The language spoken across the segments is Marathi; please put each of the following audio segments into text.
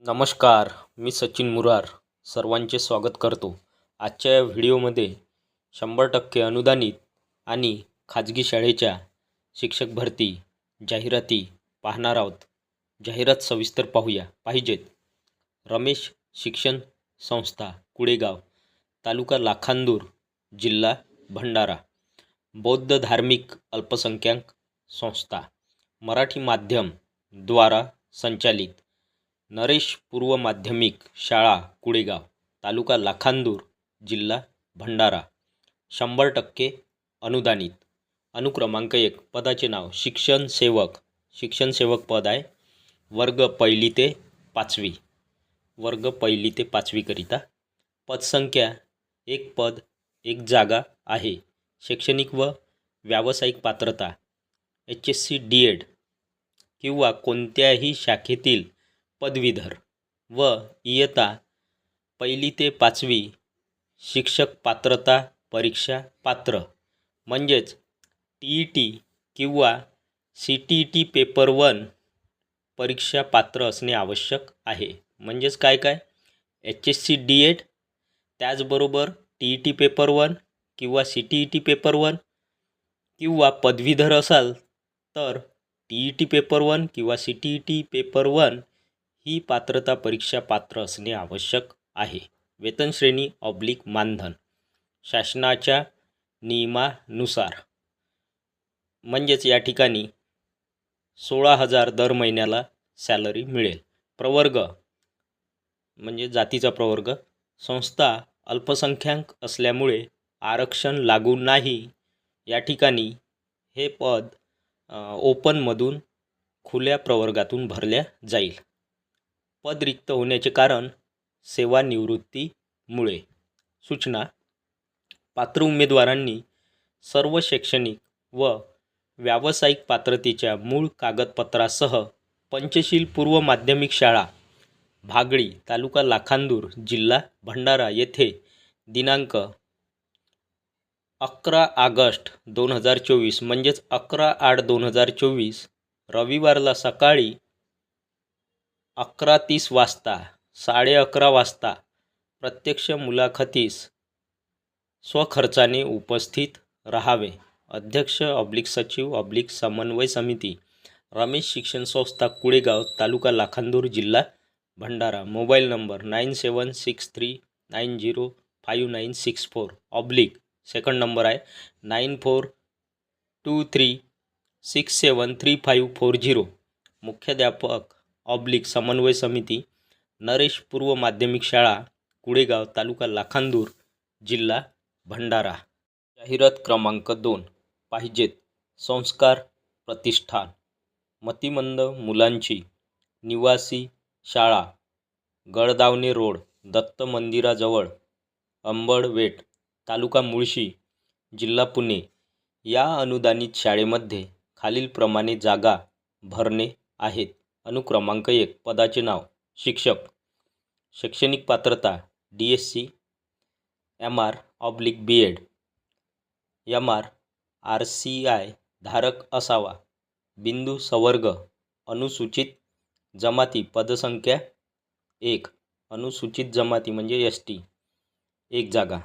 नमस्कार मी सचिन मुरार सर्वांचे स्वागत करतो. आजच्या या व्हिडिओमध्ये शंभर टक्के अनुदानित आणि खाजगी शाळेच्या शिक्षक भरती जाहिराती पाहणार आहोत. जाहिरात सविस्तर पाहूया. पाहिजेत. रमेश शिक्षण संस्था कुळेगाव तालुका लाखांदूर जिल्हा भंडारा. बौद्ध धार्मिक अल्पसंख्याक संस्था मराठी माध्यम द्वारा संचालित नरेश पूर्व माध्यमिक शाळा कुळेगाव तालुका लाखांदूर जिल्हा भंडारा. शंभर टक्के अनुदानित. अनुक्रमांक एक पदाचे नाव शिक्षण सेवक. शिक्षण सेवक पद आहे. वर्ग पहिली ते पाचवी. वर्ग पहिली ते पाचवीकरिता पदसंख्या एक पद एक जागा आहे. शैक्षणिक व व्यावसायिक पात्रता H S C D Ed किंवा कोणत्याही शाखेतील पदवीधर व इयत्ता पहिली ते पाचवी शिक्षक पात्रता परीक्षा पात्र. म्हणजेच टी ई टी किंवा C T E T paper one परीक्षा पात्र असणे आवश्यक आहे. म्हणजेच काय काय? H S C D Ed त्याचबरोबर T E T paper one किंवा C T E T paper one किंवा पदवीधर असाल तर T E T paper one किंवा C T E T paper one ही पात्रता परीक्षा पात्र असणे आवश्यक आहे. वेतनश्रेणी ऑब्लिक मानधन. शासनाच्या नियमानुसार. म्हणजेच या ठिकाणी सोळा हजार दर महिन्याला सॅलरी मिळेल. प्रवर्ग म्हणजे जातीचा प्रवर्ग संस्था अल्पसंख्याक असल्यामुळे आरक्षण लागू नाही. या ठिकाणी हे पद ओपनमधून खुल्या प्रवर्गातून भरल्या जाईल. पद रिक्त होण्याचे कारण सेवानिवृत्तीमुळे. सूचना. पात्र उमेदवारांनी सर्व शैक्षणिक व व्यावसायिक पात्रतेच्या मूळ कागदपत्रासह पंचशील पूर्व माध्यमिक शाळा भागळी तालुका लाखांदूर जिल्हा भंडारा येथे दिनांक अकरा ऑगस्ट दोन हजार चोवीस म्हणजेच अकरा आठ दोन हजार चोवीस रविवारला सकाळी अकरा तीस वाजता साडे अकरा वाजता प्रत्यक्ष मुलाखतीस स्वखर्चाने उपस्थित राहावे. अध्यक्ष ऑब्लिक सचिव ऑब्लिक समन्वय समिती रमेश शिक्षण संस्था कुळेगाव तालुका लाखांदूर जिल्हा Bhandara. Mobile number nine seven six three nine zero five nine six four. Oblique second number आहे nine four two three six seven three five four zero. मुख्याध्यापक ऑब्लिक समन्वय समिती नरेश पूर्व माध्यमिक शाळा कुळेगाव तालुका लाखांदूर जिल्हा भंडारा. जाहिरात क्रमांक दोन पाहिजेत संस्कार प्रतिष्ठान. मतिमंद मुलांची निवासी शाळा गळदावणे रोड दत्त मंदिराजवळ अंबडवेट तालुका मुळशी जिल्हा पुणे. या अनुदानित शाळेमध्ये खालीलप्रमाणे जागा भरणे आहेत. अनुक्रमांक एक पदाचे नाव शिक्षक. शैक्षणिक पात्रता D S C M R oblique B Ed M R R C I धारक असावा. बिंदू सवर्ग अनुसूचित जमाती पदसंख्या एक अनुसूचित जमाती म्हणजे एस टी एक जागा.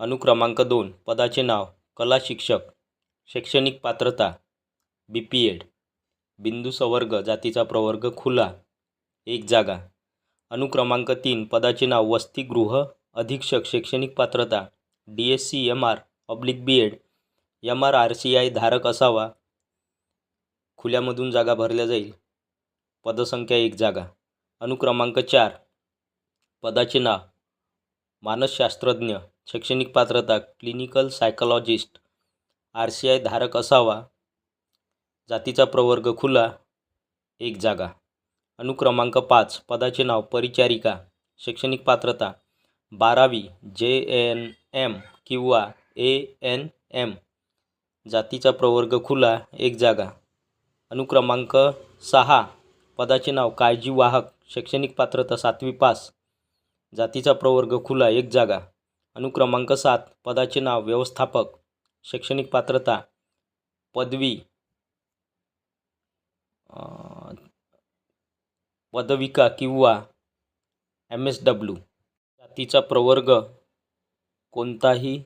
अनुक्रमांक दोन पदाचे नाव कला शिक्षक. शैक्षणिक पात्रता बी पी एड बिंदू सवर्ग जातीचा प्रवर्ग खुला एक जागा. अनुक्रमांक तीन पदाचे नाव वसतिगृह अधीक्षक शैक्षणिक पात्रता D S C M R oblique B Ed M R R C I धारक असावा. खुल्यामधून जागा भरल्या जाईल. पदसंख्या एक जागा. अनुक्रमांक चार पदाचे नाव मानसशास्त्रज्ञ शैक्षणिक पात्रता clinical psychologist R C I धारक असावा. जातीचा प्रवर्ग खुला एक जागा. अनुक्रमांक पाच पदाचे नाव परिचारिका शैक्षणिक पात्रता. बारावी जे एन एम किंवा ए एन एम. जातीचा प्रवर्ग खुला एक जागा. अनुक्रमांक सहा पदाचे नाव काळजी वाहक शैक्षणिक पात्रता सातवी पास. जातीचा प्रवर्ग खुला एक जागा. अनुक्रमांक सात पदाचे नाव व्यवस्थापक शैक्षणिक पात्रता. पदवी पदविका किंवा एम एस डब्ल्यू. जातीचा प्रवर्ग कोणताही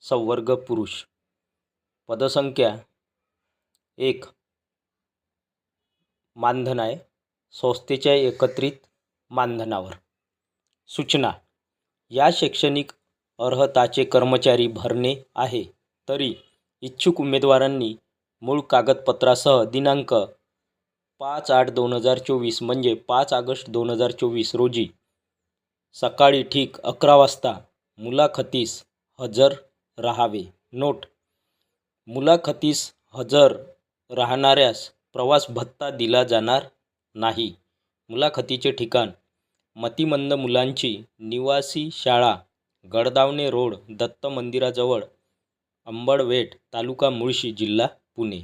संवर्ग पुरुष. पदसंख्या एक. मानधन आहे संस्थेच्या एकत्रित मानधनावर. सूचना. या शैक्षणिक अर्हताचे कर्मचारी भरणे आहे. तरी इच्छुक उमेदवारांनी मूळ कागदपत्रासह दिनांक पाच आठ दोन हजार चोवीस म्हणजे पाच ऑगस्ट दोन हजार चोवीस रोजी सकाळी ठीक अकरा वाजता मुलाखतीस हजर राहावे. नोट. मुलाखतीस हजर राहणाऱ्यास प्रवास भत्ता दिला जाणार नाही. मुलाखतीचे ठिकाण. मतिमंद मुलांची निवासी शाळा गडदावणे रोड दत्त मंदिराजवळ अंबडवेट तालुका मुळशी जिल्हा पुणे.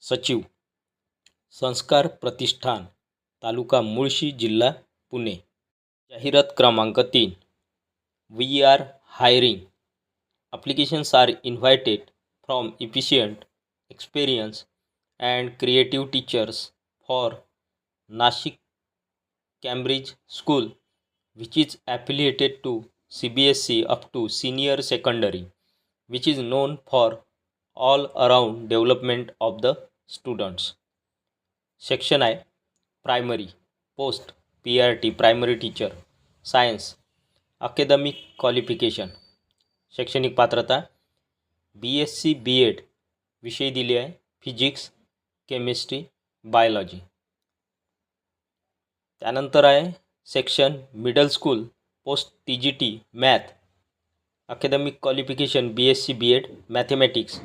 सचिव. संस्कार प्रतिष्ठान तालुका मुळशी जिल्हा पुणे. जाहिरात क्रमांक तीन. We are hiring applications are invited from efficient experience and creative teachers for Nashik Cambridge school which is affiliated to C B S C up to senior secondary which is known for all around development of the students the students section post primary post prt primary teacher science academic qualification शैक्षणिक पात्रता, B S C, B Ed, विषय दिले आहे. Physics, chemistry, biology. त्यानंतर आहे section middle school, post T G T, math, academic qualification, B S C, B Ed, mathematics.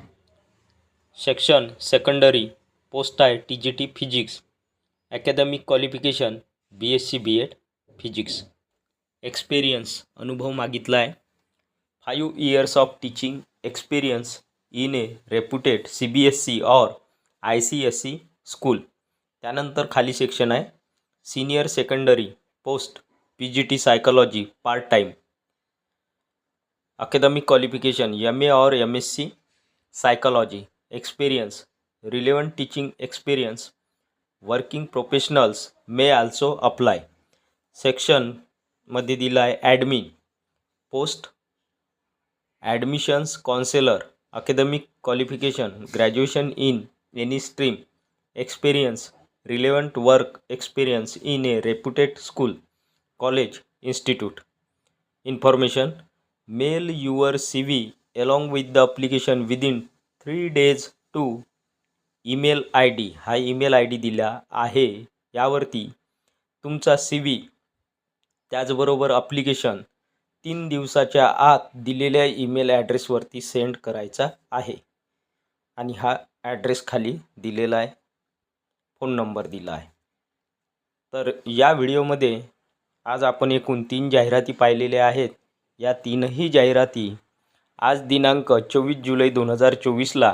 Section secondary post आहे T G T physics academic qualification B S C B Ed physics. Experience अनुभव मागितला आहे five years of teaching experience in a reputed C B S C or I C S C school त्यानंतर खाली सेक्शन आहे. Senior secondary post P G T psychology part time academic qualification M A or M S C psychology experience relevant teaching experience working professionals may also apply सेक्शनमध्ये दिलं आहे admin post admissions counsellor academic qualification graduation in any stream experience relevant work experience in a reputed school college institute information mail your C V along with the application within three days to email I D हा ईमेल आय डी दिला आहे. यावरती तुमचा सी व्ही त्याचबरोबर अप्लिकेशन तीन दिवसाच्या आत दिलेल्या ईमेल ॲड्रेसवरती सेंड करायचा आहे. आणि हा ॲड्रेस खाली दिलेला आहे. फोन नंबर दिला आहे. तर या व्हिडिओमध्ये आज आपण एकूण तीन जाहिराती पाहिलेल्या आहेत. या तीनही जाहिराती आज दिनांक चोवीस जुलै दोन हजार चोवीसला